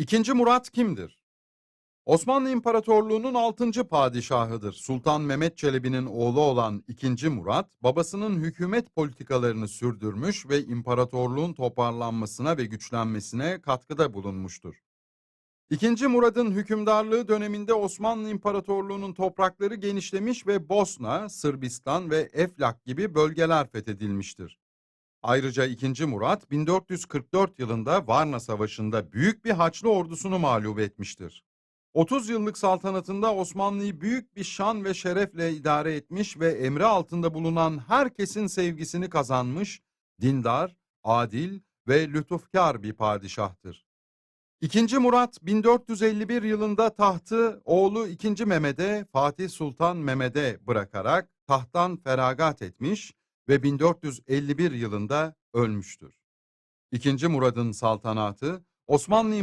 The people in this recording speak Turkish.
İkinci Murat kimdir? Osmanlı İmparatorluğu'nun 6. padişahıdır. Sultan Mehmet Çelebi'nin oğlu olan 2. Murat, babasının hükümet politikalarını sürdürmüş ve imparatorluğun toparlanmasına ve güçlenmesine katkıda bulunmuştur. 2. Murad'ın hükümdarlığı döneminde Osmanlı İmparatorluğu'nun toprakları genişlemiş ve Bosna, Sırbistan ve Eflak gibi bölgeler fethedilmiştir. Ayrıca 2. Murat 1444 yılında Varna Savaşı'nda büyük bir Haçlı ordusunu mağlup etmiştir. 30 yıllık saltanatında Osmanlı'yı büyük bir şan ve şerefle idare etmiş ve emri altında bulunan herkesin sevgisini kazanmış, dindar, adil ve lütufkar bir padişahtır. 2. Murat 1451 yılında tahtı oğlu 2. Mehmet'e Fatih Sultan Mehmet'e bırakarak tahttan feragat etmiş ve 1451 yılında ölmüştür. 2. Murad'ın saltanatı Osmanlı